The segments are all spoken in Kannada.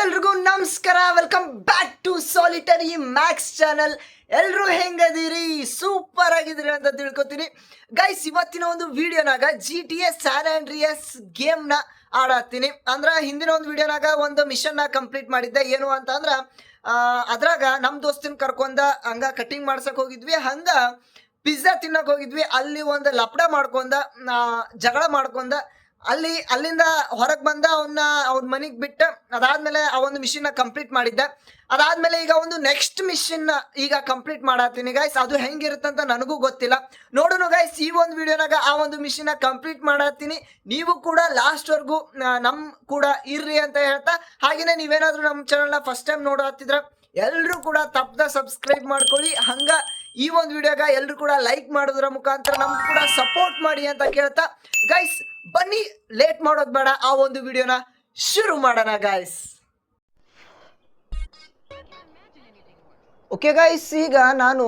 ಎಲ್ರಿಗೂ ನಮಸ್ಕಾರ. Welcome back to solitary max channel ಎಲ್ರು ಹೆಂಗದಿರಿ? ಸೂಪರ್ ಆಗಿದ್ದೀರಿ ಅಂತ ತಿಳ್ಕೊತೀನಿ. ಗೈಸ್ ಇವತ್ತಿನ ಒಂದು ವಿಡಿಯೋನಾಗ G T S San Andreas ಗೇಮ್ನ ಆಡಾತೀನಿ ಅಂದ್ರೆ ಹಿಂದಿನ ಒಂದು ವಿಡಿಯೋನಾಗ ಒಂದು ಮಿಷನ್ನ ಕಂಪ್ಲೀಟ್ ಮಾಡಿದ್ದೆ. ಏನು ಅಂತ ಅಂದ್ರ ಅದ್ರಾಗ ನಮ್ಮ ದೋಸ್ತಿನ ಕರ್ಕೊಂಡ ಹಂಗ ಕಟಿಂಗ್ ಮಾಡ್ಸಕ್ ಹೋಗಿದ್ವಿ. ಹಂಗ ಪಿಜ್ಜಾ ತಿನ್ನಕ್ ಹೋಗಿದ್ವಿ. ಅಲ್ಲಿ ಒಂದು ಲಪಡ ಮಾಡ್ಕೊಂಡ ಜಗಳ ಮಾಡ್ಕೊಂಡ ಅಲ್ಲಿ, ಅಲ್ಲಿಂದ ಹೊರಗೆ ಬಂದ ಅವನ್ನ ಅವ್ರ ಮನೆಗೆ ಬಿಟ್ಟು, ಅದಾದ್ಮೇಲೆ ಆ ಒಂದು ಮಿಷಿನ್ನ ಕಂಪ್ಲೀಟ್ ಮಾಡಿದ್ದೆ. ಅದಾದ್ಮೇಲೆ ಈಗ ಒಂದು ನೆಕ್ಸ್ಟ್ ಮಿಷಿನ್ ಈಗ ಕಂಪ್ಲೀಟ್ ಮಾಡತ್ತೀನಿ ಗೈಸ್ ಅದು ಹೆಂಗಿರುತ್ತಂತ ನನಗೂ ಗೊತ್ತಿಲ್ಲ. ನೋಡೋಣ ಗೈಸ್ ಈ ಒಂದು ವಿಡಿಯೋನಾಗ ಆ ಒಂದು ಮಿಷಿನ್ನ ಕಂಪ್ಲೀಟ್ ಮಾಡತ್ತೀನಿ. ನೀವು ಕೂಡ ಲಾಸ್ಟ್ವರೆಗೂ ನಮ್ಮ ಕೂಡ ಇರ್ರಿ ಅಂತ ಹೇಳ್ತಾ, ಹಾಗೇನೆ ನೀವೇನಾದರೂ ನಮ್ಮ ಚಾನಲ್ನ ಫಸ್ಟ್ ಟೈಮ್ ನೋಡತ್ತಿದ್ರ ಎಲ್ಲರೂ ಕೂಡ ತಪ್ಪದ ಸಬ್ಸ್ಕ್ರೈಬ್ ಮಾಡ್ಕೊಳ್ಳಿ. ಹಂಗ ಈ ಒಂದು ವಿಡಿಯೋಗ ಎಲ್ಲರೂ ಕೂಡ ಲೈಕ್ ಮಾಡೋದ್ರ ಮುಖಾಂತರ ನಮ್ಗೆ ಕೂಡ ಸಪೋರ್ಟ್ ಮಾಡಿ ಅಂತ ಕೇಳ್ತಾ ಗೈಸ್ ಬನ್ನಿ ಲೇಟ್ ಮಾಡೋದು ಬೇಡ, ಆ ಒಂದು ವಿಡಿಯೋನ ಶುರು ಮಾಡೋಣ ಗೈಸ್ ಓಕೆ ಗೈಸ್ ಈಗ ನಾನು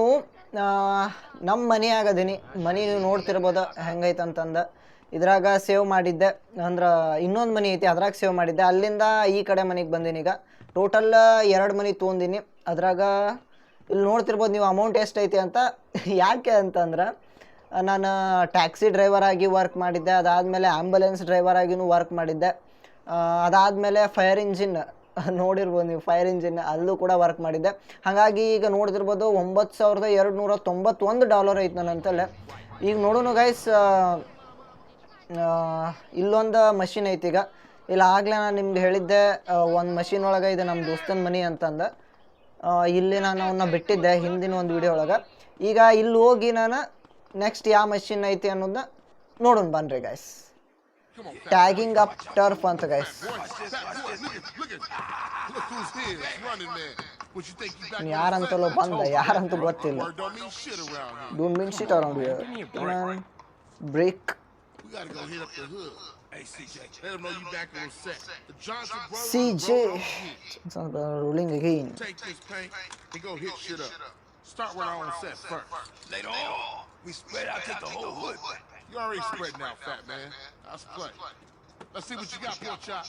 ನಮ್ಮ ಮನೆ ಆಗದೀನಿ. ಮನೆ ನೋಡ್ತಿರ್ಬೋದು ಹೆಂಗೈತೆ ಅಂತಂದ. ಇದ್ರಾಗ ಸೇವ್ ಮಾಡಿದ್ದೆ. ಅಂದ್ರೆ ಇನ್ನೊಂದು ಮನೆ ಐತಿ, ಅದ್ರಾಗ ಸೇವ್ ಮಾಡಿದ್ದೆ. ಅಲ್ಲಿಂದ ಈ ಕಡೆ ಮನೆಗೆ ಬಂದೀನಿ ಈಗ. ಟೋಟಲ್ ಎರಡು ಮನೆ ತೊಗೊಂಡಿನಿ ಅದ್ರಾಗ ಇಲ್ಲಿ ನೋಡ್ತಿರ್ಬೋದು ನೀವು ಅಮೌಂಟ್ ಎಷ್ಟೈತಿ ಅಂತ. ಯಾಕೆ ಅಂತಂದ್ರೆ ನಾನು ಟ್ಯಾಕ್ಸಿ ಡ್ರೈವರ್ ಆಗಿ ವರ್ಕ್ ಮಾಡಿದ್ದೆ, ಅದಾದಮೇಲೆ ಆ್ಯಂಬುಲೆನ್ಸ್ ಡ್ರೈವರ್ ಆಗಿನೂ ವರ್ಕ್ ಮಾಡಿದ್ದೆ. ಅದಾದಮೇಲೆ ಫೈರ್ ಇಂಜಿನ್ ನೋಡಿರ್ಬೋದು ನೀವು ಫೈರ್ ಇಂಜಿನ್ ಅಲ್ಲೂ ಕೂಡ ವರ್ಕ್ ಮಾಡಿದ್ದೆ. ಹಾಗಾಗಿ ಈಗ ನೋಡ್ತಿರ್ಬೋದು ಒಂಬತ್ತು ಸಾವಿರದ ಎರಡು ನೂರ ತೊಂಬತ್ತೊಂದು ಡಾಲರ್ ಐತೆ ನನ್ನ ಅಂತಲ್ಲೇ. ಈಗ ನೋಡೋಣ ಗೈಸ್ ಇಲ್ಲೊಂದು ಮಷಿನ್ ಐತಿ ಈಗ. ಇಲ್ಲ ಆಗಲೇ ನಾನು ನಿಮ್ಗೆ ಹೇಳಿದ್ದೆ ಒಂದು ಮಷಿನ್ ಒಳಗೆ ಇದೆ ನಮ್ಮ ದೋಸ್ತನ ಮನೆ ಅಂತಂದು. ಇಲ್ಲಿ ನಾನು ಅವನ್ನ ಬಿಟ್ಟಿದ್ದೆ ಹಿಂದಿನ ಒಂದು ವಿಡಿಯೋ ಒಳಗೆ. ಈಗ ಇಲ್ಲಿ ಹೋಗಿ ನಾನು ನೆಕ್ಸ್ಟ್ ಯಾವ ಮಷಿನ್ ಐತಿ ಅನ್ನೋದನ್ನ ನೋಡೋಣ ಬನ್ರಿ ಗೈಸ್ ಟ್ಯಾಗಿಂಗ್ ಅಪ್ ಟರ್ಫ್ ಅಂತ ಗೈಸ್ ಯಾರಂತಲೋ ಬಂದ ಯಾರಂತೂ ಗೊತ್ತಿಲ್ಲ. Don't mean shit around break We gotta go hit up the hood. Hey CJ, let them know you back on set. The Johnson brothers C J roll up rolling again here. Take this paint and go hit shit up. Start with our own set first. Later on, we spread out to the whole hood. You already spreading out, fat man. Let's play. Let's see what you got, pork chop.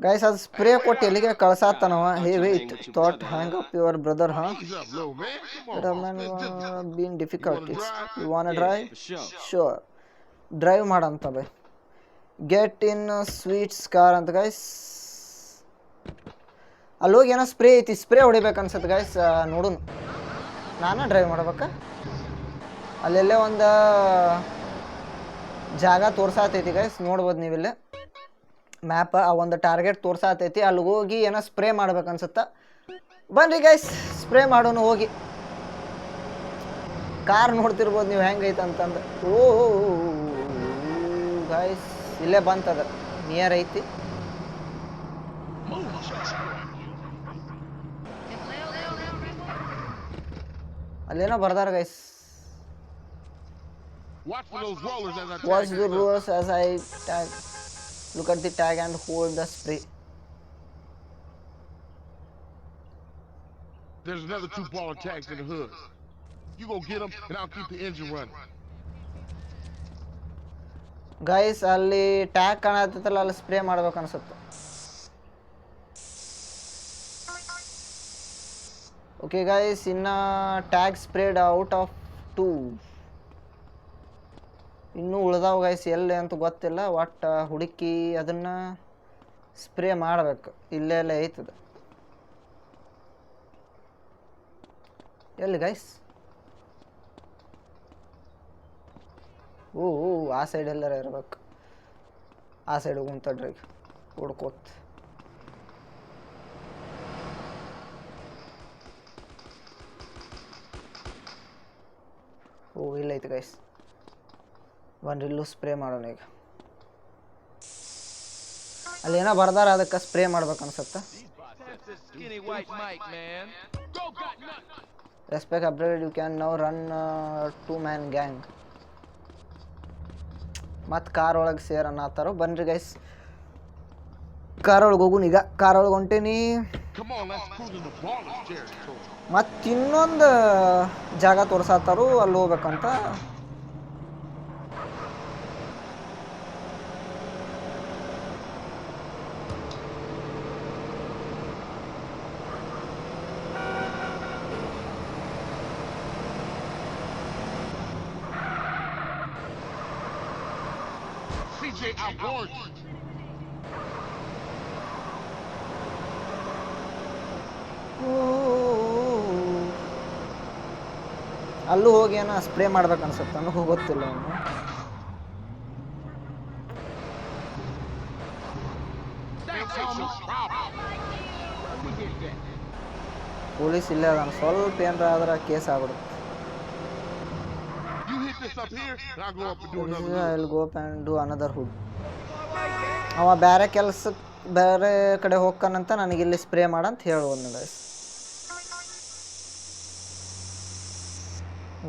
Guys ಅದು ಸ್ಪ್ರೇ ಕೊಟ್ಟು ಎಲ್ಲಿಗೆ ಕಳ್ಸಾತನವ hey wait that hang up your brother ಹಾ Ease up, little man. Come on. Man been difficulties drive? You want drive sure drive ಮಾಡಂತ by get in sweets car ಅಂತ ಗೈಸ್ ಅಲ್ಲೋಗಿ ಏನೋ ಸ್ಪ್ರೇ ಐತಿ ಸ್ಪ್ರೇ ಹೊಡಿಬೇಕು ಅನ್ಸತ್ತೆ ಗೈಸ್ ನೋಡೋಣ ನಾನು ಡ್ರೈವ್ ಮಾಡ್ಬೇಕಾ ಅಲ್ಲೆಲ್ಲೇ ಒಂದು ಜಾಗ ತೋರ್ಸಾತೈತಿ ಗೈಸ್ ನೋಡ್ಬೋದು ನೀವಿಲ್ಲೇ ಮ್ಯಾಪ್ ಆ ಒಂದು ಟಾರ್ಗೆಟ್ ತೋರ್ಸಾತೈತಿ ಅಲ್ಲಿ ಹೋಗಿ ಏನೋ ಸ್ಪ್ರೇ ಮಾಡ್ಬೇಕು ಅನ್ಸುತ್ತ ಬನ್ರಿ ಗೈಸ್ ಸ್ಪ್ರೇ ಮಾಡೋಣ ಹೋಗಿ ಕಾರ್ ನೋಡ್ತಿರ್ಬೋದು ನೀವು ಹೆಂಗೈತೆ ಅಂತಂದು ಓ ಗಾಯ್ಸ್ ಇಲ್ಲೇ ಬಂತದ ನಿಯರ್ ಐತಿ ಅಲ್ಲೇನೋ ಬರ್ದಾರ guys Watch for those rollers as I watch tag the you. Rules as I tag look at the tag and hold the spray There's another two baller tags in the hood. You go get them, and I'll keep the engine running. Guys ಅಲ್ಲಿ ಟ್ಯಾಗ್ ಕಾಣತ್ತಲ್ಲ ಅಲ್ಲಿ ಸ್ಪ್ರೇ ಮಾಡ್ಬೇಕು ಅನ್ಸುತ್ತೆ. ಓಕೆ ಗೈಸ್ ಇನ್ನ tag sprayed out of two ಇನ್ನೂ ಉಳ್ದಾವ ಗೈಸ್ ಎಲ್ಲಿ ಅಂತ ಗೊತ್ತಿಲ್ಲ ಒಟ್ಟು ಹುಡುಕಿ ಅದನ್ನು ಸ್ಪ್ರೇ ಮಾಡಬೇಕು. ಇಲ್ಲೇ ಎಲ್ಲ ಐತದ. ಎಲ್ಲಿ ಗೈಸ್ ಓ ಓ, ಆ ಸೈಡ್ ಎಲ್ಲರ ಇರ್ಬೇಕು. ಆ ಸೈಡ್ ಕುಂತಡ್ರಿ ಹುಡ್ಕೋತ್. ಓ ಇಲ್ಲೈತೆ ಗೈಸ್ ಒಂದು ಇಲ್ಲೂ ಸ್ಪ್ರೇ ಮಾಡೋಣ ಈಗ. ಅಲ್ಲಿ ಏನೋ ಬರ್ದಾರ ಅದಕ್ಕೆ ಸ್ಪ್ರೇ ಮಾಡ್ಬೇಕು ಅನ್ಸತ್ತೆ. Respect upgrade you can now run to man gang ಮತ್ತು ಕಾರ್ ಒಳಗೆ ಸೇರ್ ಅನ್ನತ್ತಾರೋ ಬನ್ರಿ ಗೈಸ್ ಕಾರ್ ಒಳಗೆ ಹೋಗುನ್ ಈಗ. ಕಾರ್ ಒಳಗೆ ಹೊಂಟೇನಿ. ಮತ್ತು ಇನ್ನೊಂದು ಜಾಗ ತೋರ್ಸಾತಾರು ಅಲ್ಲಿ ಹೋಗ್ಬೇಕಂತ. I ಅಲ್ಲೂ ಹೋಗಿ ಏನೋ ಸ್ಪ್ರೇ ಮಾಡ್ಬೇಕು ಅನ್ಸುತ್ತೆ ನನಗೆ ಗೊತ್ತಿಲ್ಲ ಪೊಲೀಸ್ ಇಲ್ಲೇ ಅದಾನ ಸ್ವಲ್ಪ ಏನಾರ ಆದ್ರೆ ಕೇಸ್ ಆಗ್ಬಿಡುತ್ತೆ. Another hood this up here, and I'll go up and do another. ಐ ಅವ ಬೇರೆ ಕೆಲ್ಸಕ್ಕೆ ಬೇರೆ ಕಡೆ ಹೋಗ್ಕನಂತ ನನಗೆ ಇಲ್ಲಿ ಸ್ಪ್ರೇ ಮಾಡಂತ ಹೇಳುವನು ಗೈಸ್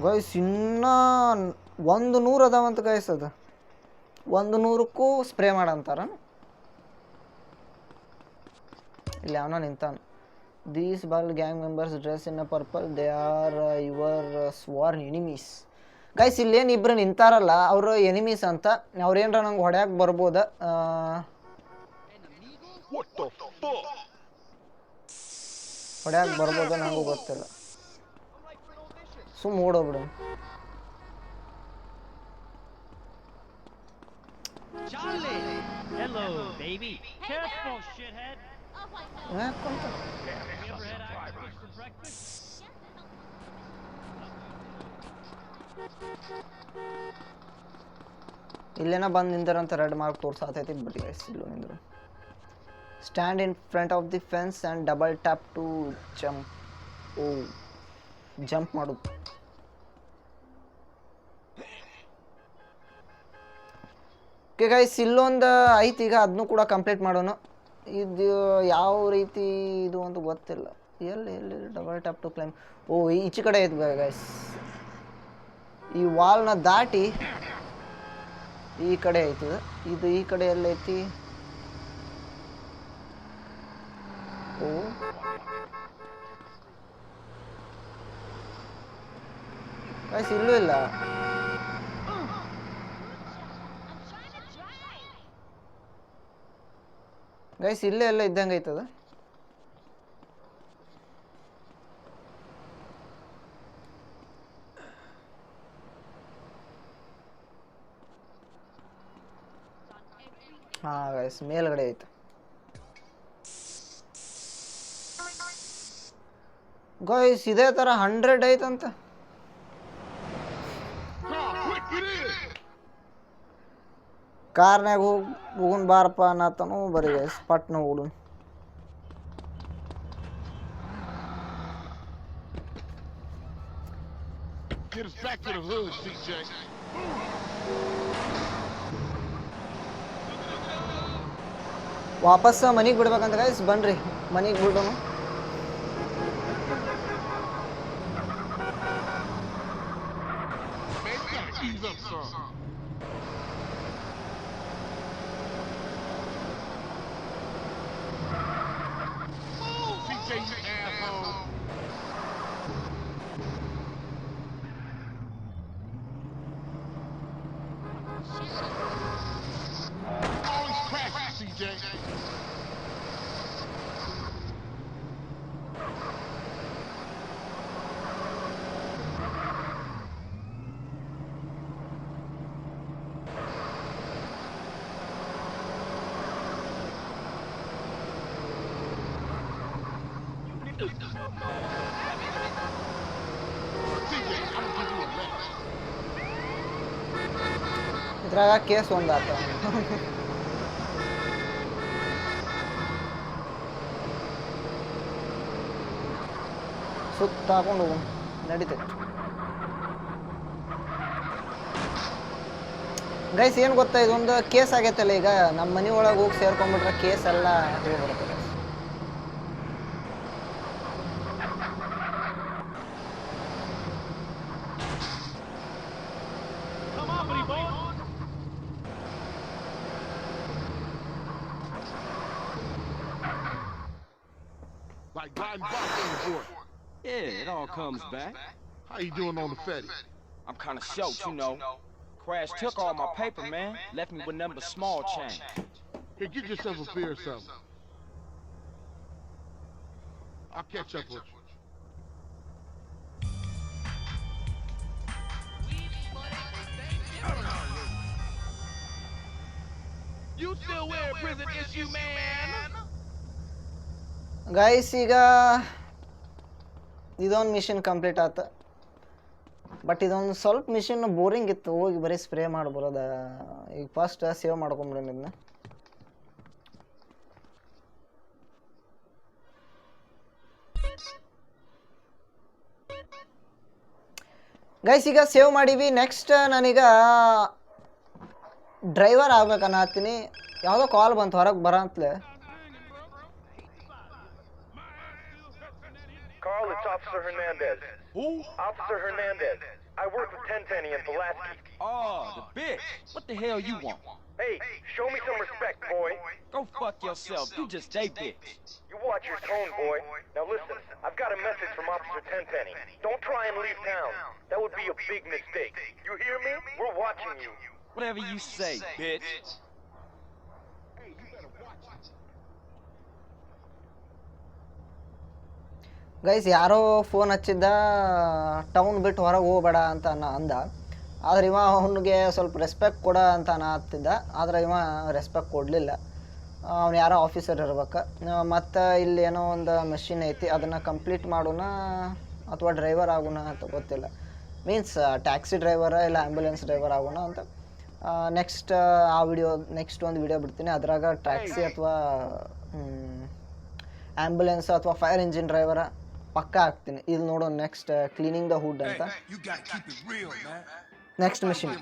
ಗೈಸ್ ಇನ್ನೂ ಒಂದು ನೂರು ಅದಾವಂತ ಗೈಸ್ ಅದು. ಒಂದು ನೂರಕ್ಕೂ ಸ್ಪ್ರೇ ಮಾಡಂತಾರ ಇಲ್ಲಿ ಅವನ ನಿಂತಾನ. These ball gang members dress in a purple they are your sworn enemies guys ಇಲ್ಲೇನು ಇಬ್ರು ನಿಂತಾರಲ್ಲ ಅವರು ಎನಿಮೀಸ್ ಅಂತ. ಅವ್ರೇನ್ರ ನಂಗೆ ಹೊಡ್ಯಾಕ್ ಬರ್ಬೋದ? ಹೊಡ್ಯಾಕ್ ಬರ್ಬೋದ ನನಗೂ ಗೊತ್ತಿಲ್ಲ. ಸುಮ್ಮ ಓಡೋಗ್ಬಿಡು. ಯಾಕಂತ ಇಲ್ಲೇನ ಬಂದು ನಿಂದರಂತ ರೆಡ್ ಮಾರ್ಕ್ ತೋರ್ಸಾತೈತಿ ಬಟ್ ಗೈಸ್ ಇಲ್ಲೂ ನಿಂದ್ರು. Stand in front of the fence and double tap to jump O jump ಮಾಡು. ಓಕೆ ಗೈಸ್ ಇಲ್ಲೊಂದು ಐತಿ, ಈಗ ಅದನ್ನು ಕೂಡ ಕಂಪ್ಲೀಟ್ ಮಾಡೋಣ. ಇದು ಯಾವ ರೀತಿ ಇದು ಅಂತ ಗೊತ್ತಿಲ್ಲ. ಎಲ್ಲಿ ಎಲ್ಲಿ ಡಬಲ್ ಟ್ಯಾಪ್ ಟು ಕ್ಲೈಮ್ ಓ ಈಚೆ ಕಡೆ ಐತೆ ಗೈಸ್ ಈ ವಾಲ್ನ ದಾಟಿ ಈ ಕಡೆ ಐತಿ ಇದು. ಈ ಕಡೆ ಎಲ್ಲೈತಿ. ಓ. ಇಲ್ಲೂ ಇಲ್ಲ. ಗೈಸ್ ಇಲ್ಲೇ ಎಲ್ಲ ಇದ್ದಂಗೆ ಐತದ ಹಾ ಗೈಸ್ ಮೇಲ್ಗಡೆ ಐತೆ. ಗೈಸ್ ಇದೇ ತರ ಹಂಡ್ರೆಡ್ ಐತಂತ. ಕಾರ್ನಾಗ ಹೋಗಿ, ಹೋಗುನ್ ಬಾರಪ್ಪ ಅನ್ನತನು ಬರೀ ಗೈಸ್ ಪಟ್ನ ಹೋಗುದು Get us back to the hood. ವಾಪಸ್ ಮನೆಗೆ ಬಿಡ್ಬೇಕಂತ ಗೈಸ್ ಬನ್ರಿ ಮನೆಗೆ ಬಿಡೋನು Man, crashing, CJ. CJ, I'm gonna give you a lecture. ಇದ್ರಾಗ ಸುತ್ತ ಹಾಕೊಂಡು ಹೋಗು ಗೈಸ್ ಏನು ಗೊತ್ತಾ? ಇದೊಂದು ಕೇಸ್ ಆಗೈತಲ್ಲ ಈಗ. ನಮ್ಮ ಮನೆ ಒಳಗೆ ಹೋಗಿ ಸೇರ್ಕೊಂಡ್ಬಿಟ್ರೆ ಕೇಸ್ ಎಲ್ಲ ಹೋಗ್ಬಿಡುತ್ತೆ I'm fucking for it. Yeah, it all comes back. How you doing on the Fetty? I'm kinda shocked, you know. Crash took all my paper, man. Left me with nothing but small change. Here, get yourself a beer or something. I'll catch up with you. You still wearing prison issue, man? Guys, ಇದೊಂದು ಮಿಷಿನ್ ಕಂಪ್ಲೀಟ್ ಆಯ್ತು ಬಟ್ ಇದೊಂದು ಸ್ವಲ್ಪ ಮಿಷಿನ್ ಬೋರಿಂಗ್ ಇತ್ತು. ಹೋಗಿ ಬರೀ ಸ್ಪ್ರೇ ಮಾಡಿ ಬರೋದ ಈಗ ಫಸ್ಟ್ ಸೇವ್ ಮಾಡ್ಕೊಂಬಿಡೋಣ ಇದನ್ನ ಗೈಸ್ ಈಗ ಸೇವ್ ಮಾಡೀವಿ. ನೆಕ್ಸ್ಟ್ ನಾನೀಗ ಡ್ರೈವರ್ ಆಗ್ಬೇಕನ್ನತ್ತೀನಿ ಯಾವುದೋ ಕಾಲ್ ಬಂತು, ಹೊರಗೆ ಬರಂತ್ಲೆ. Officer Hernandez. Who? Officer Hernandez. I work with Tenpenny and Pulaski. Oh, the bitch. What the hell you want? Hey, show me some respect, boy. Go fuck yourself. You just a bitch. You watch your tone, boy. Now listen, I've got a message from Officer Tenpenny. Don't try and leave town. That would be a big mistake. You hear me? We're watching you. Whatever you say, bitch. Guys ಯಾರೋ ಫೋನ್ ಹಚ್ಚಿದ್ದ ಟೌನ್ ಬಿಟ್ಟು ಹೊರಗೆ ಹೋಗ್ಬೇಡ ಅಂತ ಅನ್ನ ಅಂದ. ಆದ್ರೆ ಇವ ಅವನಿಗೆ ಸ್ವಲ್ಪ ರೆಸ್ಪೆಕ್ಟ್ ಕೊಡ ಅಂತ ಅನ್ನತ್ತಿದ್ದ ಆದ್ರೆ ಇವ ರೆಸ್ಪೆಕ್ಟ್ ಕೊಡಲಿಲ್ಲ. ಅವ್ನು ಯಾರೋ ಆಫೀಸರ್ ಇರ್ಬೇಕು. ಮತ್ತು ಇಲ್ಲಿ ಏನೋ ಒಂದು ಮೆಷಿನ್ ಐತಿ ಅದನ್ನು ಕಂಪ್ಲೀಟ್ ಮಾಡೋಣ ಅಥವಾ ಡ್ರೈವರ್ ಆಗೋಣ ಅಂತ ಗೊತ್ತಿಲ್ಲ. ಮೀನ್ಸ್ ಟ್ಯಾಕ್ಸಿ ಡ್ರೈವರ ಇಲ್ಲ ಆ್ಯಂಬುಲೆನ್ಸ್ ಡ್ರೈವರ್ ಆಗೋಣ ಅಂತ. ನೆಕ್ಸ್ಟ್ ಆ ವಿಡಿಯೋ ನೆಕ್ಸ್ಟ್ ಒಂದು ವಿಡಿಯೋ ಬಿಡ್ತೀನಿ. ಅದ್ರಾಗ ಟ್ಯಾಕ್ಸಿ ಅಥವಾ ಆ್ಯಂಬುಲೆನ್ಸ್ ಅಥವಾ ಫೈರ್ ಇಂಜಿನ್ ಡ್ರೈವರ ಪಕ್ಕ ಆಗ್ತೀನಿ ಇದು ನೋಡೋ ನೆಕ್ಸ್ಟ್ ಕ್ಲೀನಿಂಗ್ ದ ಹುಡ್ ಅಂತ Hey, you gotta keep it real, man. Next machine